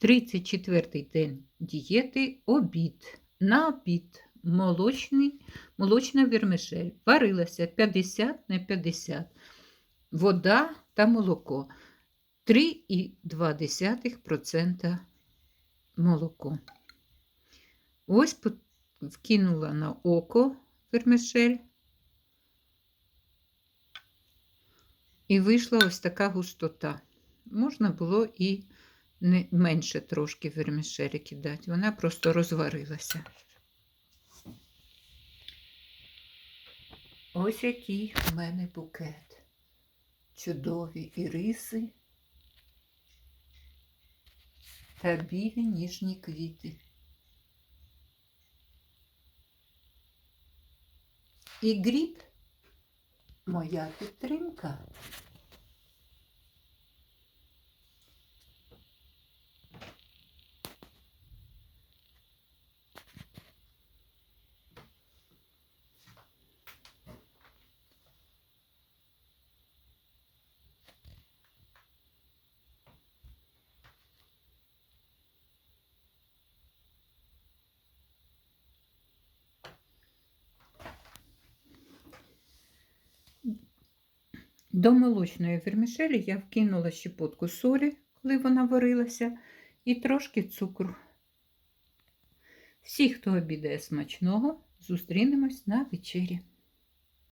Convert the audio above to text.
34-й день дієти обід. На обід молочний, молочна вермишель. Варилася 50 на 50. Вода та молоко. 3,2% молоко. Ось вкинула на око вермишель. І вийшла ось така густота. Можна було і не менше трошки вермішелі кидати. Вона просто розварилася. Ось який в мене букет. Чудові іриси та білі ніжні квіти. І гріб моя підтримка. До молочної вермішелі я вкинула щепотку солі, коли вона варилася, і трошки цукру. Всі, хто обідає смачного, зустрінемось на вечері.